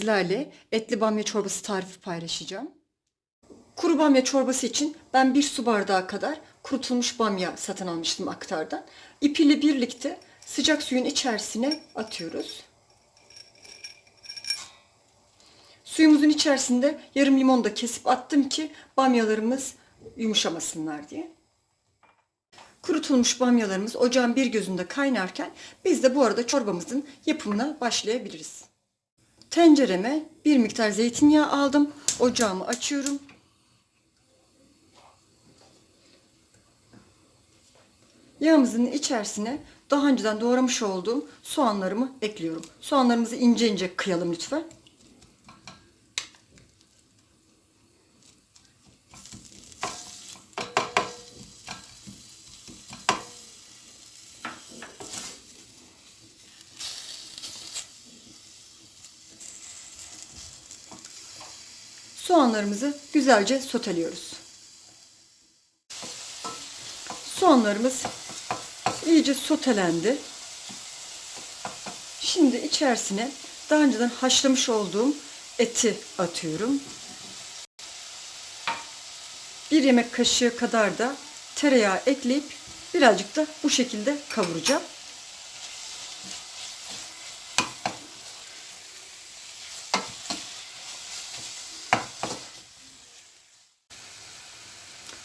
sizlerle etli bamya çorbası tarifi paylaşacağım. Kuru bamya çorbası için ben bir su bardağı kadar kurutulmuş bamya satın almıştım aktardan. İpiyle birlikte sıcak suyun içerisine atıyoruz. Suyumuzun içerisinde yarım limon da kesip attım ki bamyalarımız yumuşamasınlar diye. Kurutulmuş bamyalarımız ocağın bir gözünde kaynarken biz de bu arada çorbamızın yapımına başlayabiliriz. Tencereme bir miktar zeytinyağı aldım. Ocağımı açıyorum. Yağımızın içerisine daha önceden doğramış olduğum soğanlarımı ekliyorum. Soğanlarımızı ince ince kıyalım lütfen. Soğanlarımızı güzelce soteliyoruz. Soğanlarımız iyice sotelendi. Şimdi içerisine daha önceden haşlamış olduğum eti atıyorum. Bir yemek kaşığı kadar da tereyağı ekleyip birazcık da bu şekilde kavuracağım.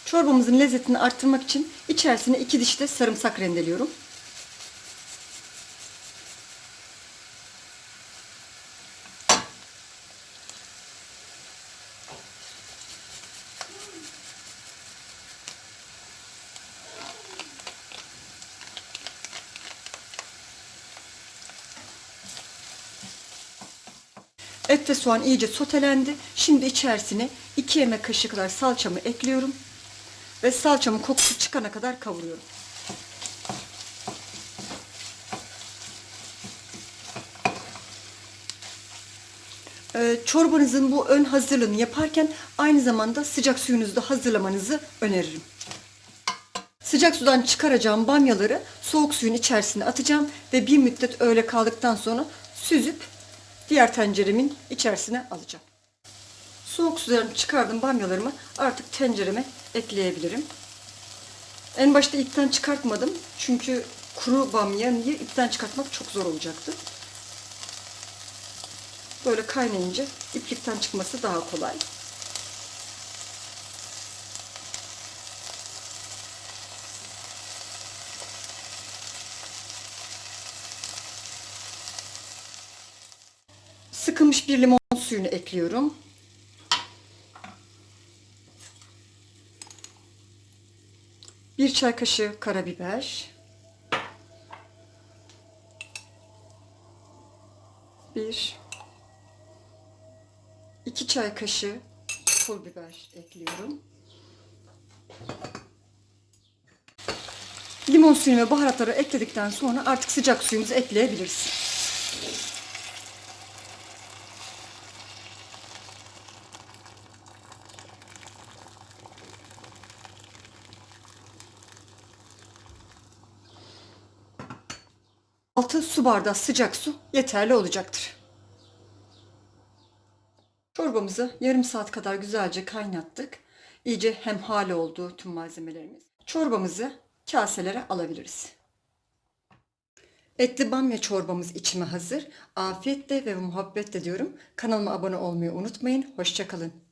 Çorbamızın lezzetini arttırmak için içerisine iki diş de sarımsak rendeliyorum. Et ve soğan iyice sotelendi. Şimdi içerisine 2 yemek kaşığı kadar salçamı ekliyorum. Ve salçamın kokusu çıkana kadar kavuruyorum. Ee, çorbanızın bu ön hazırlığını yaparken aynı zamanda sıcak suyunuzu da hazırlamanızı öneririm. Sıcak sudan çıkaracağım bamyaları soğuk suyun içerisine atacağım ve bir müddet öyle kaldıktan sonra süzüp diğer tenceremin içerisine alacağım. Soğuk sudan çıkardım bamyalarımı artık tencereme ekleyebilirim. En başta ipten çıkartmadım çünkü kuru bamyayı ipten çıkartmak çok zor olacaktı. Böyle kaynayınca iplikten çıkması daha kolay. Sıkılmış bir limon suyunu ekliyorum. Bir çay kaşığı karabiber. Bir. iki çay kaşığı pul biber ekliyorum. Limon suyunu ve baharatları ekledikten sonra artık sıcak suyumuzu ekleyebiliriz. Altı su bardağı sıcak su yeterli olacaktır. Çorbamızı yarım saat kadar güzelce kaynattık. İyice hemhal oldu tüm malzemelerimiz. Çorbamızı kaselere alabiliriz. Etli bamya çorbamız içime hazır. Afiyetle ve muhabbetle diyorum. Kanalıma abone olmayı unutmayın. Hoşçakalın.